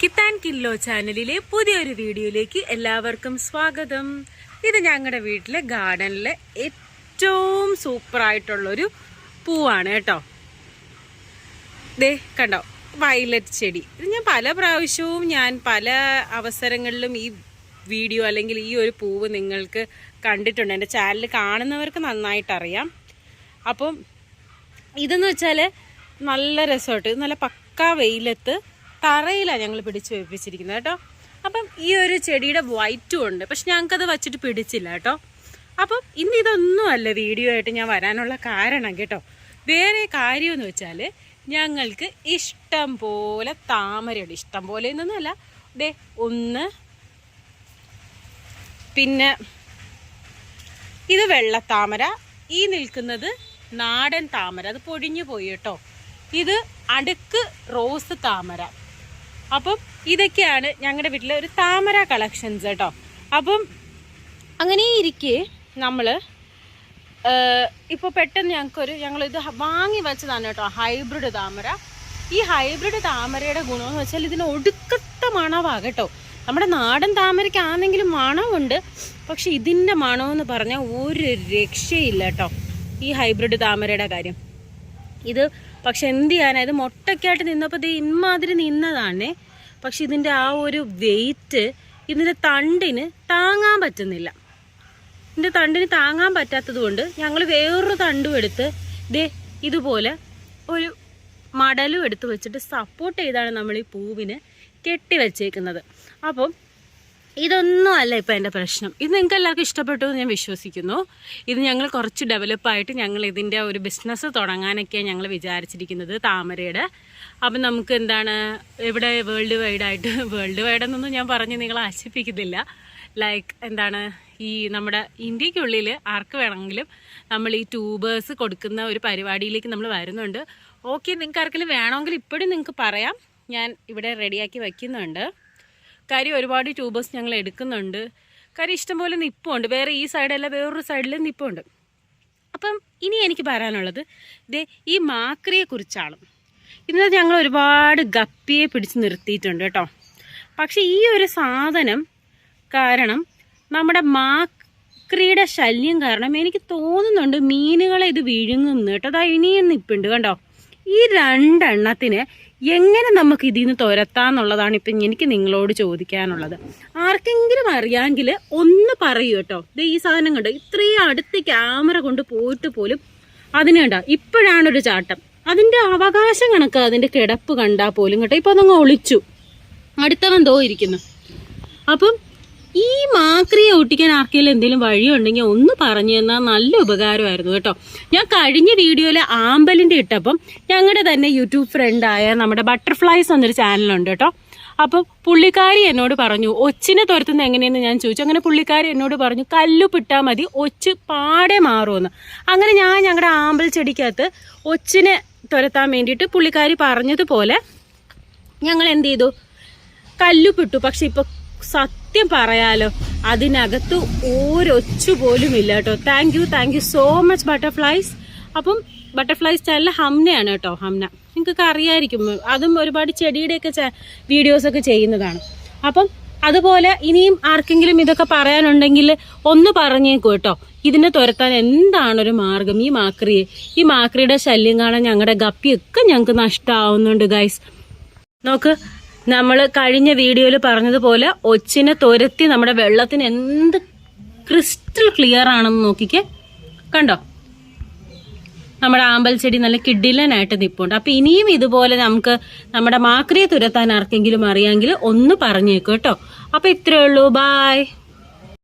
കിത്താൻ kilo ചാനലിലെ പുതിയൊരു വീഡിയോയിലേക്ക് എല്ലാവർക്കും സ്വാഗതം. ഇത് ഞങ്ങളുടെ വീട്ടിലെ ഗാർഡനിലെ ഏറ്റവും സൂപ്പറായിട്ടുള്ളൊരു പൂവാണ് കേട്ടോ. ദേ കണ്ടോ? വയലറ്റ് ചെടി. ഇത് ഞാൻ പല പ്രാവശ്യവും ഞാൻ പല അവസരങ്ങളിലും ഈ വീഡിയോ അല്ലെങ്കിൽ ഈ ഒരു പൂവ് നിങ്ങൾക്ക് കണ്ടിട്ടുണ്ട്. എന്റെ ചാനൽ കാണുന്നവർക്ക് നന്നായിട്ട് അറിയാം അപ്പം ഇതെന്ന് വെച്ചാൽ നല്ല രസമായിട്ട് നല്ല പക്കാ വെയിലത്ത് തറയിലാണ് ഞങ്ങൾ പിടിച്ച് വെപ്പിച്ചിരിക്കുന്നത് കേട്ടോ. അപ്പം ഈ ഒരു ചെടിയുടെ വൈറ്റും ഉണ്ട്. പക്ഷെ ഞങ്ങൾക്കത് വച്ചിട്ട് പിടിച്ചില്ല കേട്ടോ. അപ്പം ഇന്ന് ഇതൊന്നും അല്ല വീഡിയോ ആയിട്ട് ഞാൻ വരാനുള്ള കാരണം കേട്ടോ. വേറെ കാര്യമെന്ന് വെച്ചാൽ ഞങ്ങൾക്ക് ഇഷ്ടം പോലെ താമരയുണ്ട്. ഇഷ്ടം പോലെ എന്നൊന്നുമല്ല ദേ ഒന്ന് പിന്നെ ഇത് വെള്ളത്താമര. ഈ നിൽക്കുന്നത് നാടൻ താമര. അത് പൊഴിഞ്ഞു പോയി കേട്ടോ. ഇത് അടുക്ക് റോസ് താമര. അപ്പം ഇതൊക്കെയാണ് ഞങ്ങളുടെ വീട്ടിലെ ഒരു താമര കളക്ഷൻസ് കേട്ടോ. അപ്പം അങ്ങനെ ഇരിക്കെ നമ്മൾ ഇപ്പോൾ പെട്ടെന്ന് ഞങ്ങൾക്കൊരു ഞങ്ങളിത് വാങ്ങി വെച്ചതാണ് കേട്ടോ ഹൈബ്രിഡ് താമര. ഈ ഹൈബ്രിഡ് താമരയുടെ ഗുണമെന്ന് വെച്ചാൽ ഇതിന് ഒടുക്കത്തെ മണവാ കേട്ടോ. നമ്മുടെ നാടൻ താമരയ്ക്കാണെങ്കിലും മണമുണ്ട് പക്ഷെ ഇതിന്റെ മണമെന്ന് പറഞ്ഞാൽ ഒരു രക്ഷയില്ല കേട്ടോ ഈ ഹൈബ്രിഡ് താമരയുടെ കാര്യം. ഇത് പക്ഷെ എന്ത് ചെയ്യാനാ? ഇത് നിന്നപ്പോൾ ഇത് ഇമാതിരി നിന്നതാണേ. പക്ഷെ ഇതിന്റെ ആ ഒരു വെയിറ്റ് ഇതിന്റെ തണ്ടിന് താങ്ങാൻ പറ്റുന്നില്ല. ഇതിന്റെ തണ്ടിന് താങ്ങാൻ പറ്റാത്തത് കൊണ്ട് ഞങ്ങൾ വേറൊരു തണ്ടും എടുത്ത് ദേ ഇതുപോലെ ഒരു മടലും എടുത്ത് വെച്ചിട്ട് സപ്പോർട്ട് ചെയ്താണ് നമ്മൾ ഈ പൂവിന് കെട്ടി വെച്ചേക്കുന്നത്. അപ്പം ഇതൊന്നും അല്ല ഇപ്പം എന്റെ പ്രശ്നം. ഇത് നിങ്ങൾക്ക് എല്ലാവർക്കും ഇഷ്ടപ്പെട്ടു എന്ന് ഞാൻ വിശ്വസിക്കുന്നു. ഇത് ഞങ്ങൾ കുറച്ച് ഡെവലപ്പായിട്ട് ഞങ്ങൾ ഇതിന്റെ ഒരു ബിസിനസ് തുടങ്ങാനൊക്കെയാണ് ഞങ്ങൾ വിചാരിച്ചിരിക്കുന്നത് താമരയുടെ. അപ്പം നമുക്ക് എന്താണ് ഇവിടെ വേൾഡ് വൈഡായിട്ട് വേൾഡ് വൈഡ് എന്നൊന്നും ഞാൻ പറഞ്ഞ് നിങ്ങൾ ആശിപ്പിക്കുന്നില്ല ലൈക്ക് എന്താണ് ഈ നമ്മുടെ ഇന്ത്യക്കുള്ളിൽ ആർക്ക് വേണമെങ്കിലും നമ്മൾ ഈ ട്യൂബേഴ്സ് കൊടുക്കുന്ന ഒരു പരിപാടിയിലേക്ക് നമ്മൾ വരുന്നുണ്ട്. ഓക്കെ നിങ്ങൾക്ക് ആർക്കെങ്കിലും വേണമെങ്കിൽ ഇപ്പോഴും നിങ്ങൾക്ക് പറയാം. ഞാൻ ഇവിടെ റെഡിയാക്കി വയ്ക്കുന്നുണ്ട് കാര്യം ഒരുപാട് ട്യൂബേഴ്സ് ഞങ്ങൾ എടുക്കുന്നുണ്ട്. കരി ഇഷ്ടംപോലെ നിപ്പുണ്ട്. വേറെ ഈ സൈഡല്ല വേറൊരു സൈഡിൽ നിപ്പുണ്ട്. അപ്പം ഇനി എനിക്ക് പറയാനുള്ളത് ദേ ഈ മാക്രിയെക്കുറിച്ചാണ് ഇന്ന് ഞങ്ങൾ ഒരുപാട് ഗപ്പിയെ പിടിച്ച് നിർത്തിയിട്ടുണ്ട് കേട്ടോ. പക്ഷെ ഈ ഒരു സാധനം കാരണം നമ്മുടെ മാക്രിയുടെ ശല്യം കാരണം എനിക്ക് തോന്നുന്നുണ്ട് മീനുകളെ ഇത് വിഴുങ്ങുന്നു കേട്ടോ. അതാ ഇനിയും നിപ്പുണ്ട് കണ്ടോ? ഈ രണ്ടെണ്ണത്തിന് എങ്ങനെ നമുക്ക് ഇതിൽ നിന്ന് തുരത്താന്നുള്ളതാണ് ഇപ്പം എനിക്ക് നിങ്ങളോട് ചോദിക്കാനുള്ളത്. ആർക്കെങ്കിലും അറിയാമെങ്കിൽ ഒന്ന് പറയൂ കേട്ടോ. ഇത് ഈ സാധനം കണ്ടോ? ഇത്രയും അടുത്ത് ക്യാമറ കൊണ്ട് പോയിട്ട് പോലും അതിനെ കണ്ടോ? ഇപ്പോഴാണ് ഒരു ചാട്ടം. അതിന്റെ അവകാശം കണക്ക് അതിന്റെ കിടപ്പ് കണ്ടാൽ പോലും കേട്ടോ. ഇപ്പം അതങ്ങ് ഒളിച്ചു. അടുത്തവൻ തോ ഇരിക്കുന്നു. അപ്പം ഈ മാക്രിയെ ഒട്ടിക്കാൻ ആർക്കെങ്കിലും എന്തെങ്കിലും വഴിയുണ്ടെങ്കിൽ ഒന്ന് പറഞ്ഞു തന്നാൽ നല്ല ഉപകാരമായിരുന്നു കേട്ടോ. ഞാൻ കഴിഞ്ഞ വീഡിയോയിൽ ആമ്പലിന്റെ ഇട്ടപ്പം ഞങ്ങളുടെ തന്നെ യൂട്യൂബ് ഫ്രണ്ടായ നമ്മുടെ ബട്ടർഫ്ലൈസ് എന്നൊരു ചാനലുണ്ട് കേട്ടോ. അപ്പം പുള്ളിക്കാരി എന്നോട് പറഞ്ഞു ഒച്ചിനെ തുരത്തുന്നത് എങ്ങനെയെന്ന് ഞാൻ ചോദിച്ചു. അങ്ങനെ പുള്ളിക്കാരി എന്നോട് പറഞ്ഞു കല്ലുപ്പിട്ടാൽ മതി ഒച്ച് പാടെ മാറുമെന്ന്. അങ്ങനെ ഞാൻ ഞങ്ങളുടെ ആമ്പൽ ചെടിക്കകത്ത് ഒച്ചിനെ തുരത്താൻ വേണ്ടിയിട്ട് പുള്ളിക്കാരി പറഞ്ഞതുപോലെ ഞങ്ങൾ എന്ത് ചെയ്തു? കല്ലുപിട്ടു പക്ഷെ ഇപ്പൊ സത്യം പറയാലോ അതിനകത്ത് ഒരൊച്ചു പോലും ഇല്ല കേട്ടോ. Thank you thank you so much butterflies അപ്പം ബട്ടർഫ്ലൈ ചാനൽ ഹംനയാണ് കേട്ടോ ഹംന. നിങ്ങൾക്കൊക്കെ അറിയായിരിക്കും അതും ഒരുപാട് ചെടിയുടെയൊക്കെ വീഡിയോസ് ഒക്കെ ചെയ്യുന്നതാണ്. അപ്പം അതുപോലെ ഇനിയും ആർക്കെങ്കിലും ഇതൊക്കെ പറയാനുണ്ടെങ്കിൽ ഒന്ന് പറഞ്ഞേക്കൂ കേട്ടോ. ഇതിനെ തുരത്താൻ എന്താണൊരു മാർഗം? ഈ മാക്രിയെ ഈ മാക്രിയുടെ ശല്യം കാണാൻ ഞങ്ങളുടെ ഗപ്പിയൊക്കെ ഞങ്ങൾക്ക് നഷ്ടമാവുന്നുണ്ട് ഗൈസ് നോക്ക് നമ്മൾ കഴിഞ്ഞ വീഡിയോയിൽ പറഞ്ഞതുപോലെ ഒച്ചിനെ തുരത്തി നമ്മുടെ വെള്ളത്തിന് എന്ത് ക്രിസ്റ്റൽ ക്ലിയർ ആണെന്ന് നോക്കിക്കേ. കണ്ടോ? നമ്മുടെ ആമ്പൽ ചെടി നല്ല കിഡിലനായിട്ട് നിപ്പുണ്ട്. അപ്പൊ ഇനിയും ഇതുപോലെ നമുക്ക് നമ്മുടെ മാക്രിയെ തുരത്താൻ ആർക്കെങ്കിലും അറിയാമെങ്കിൽ ഒന്ന് പറഞ്ഞേക്കും കേട്ടോ. അപ്പൊ ഇത്രയേ ഉള്ളൂ. ബായ്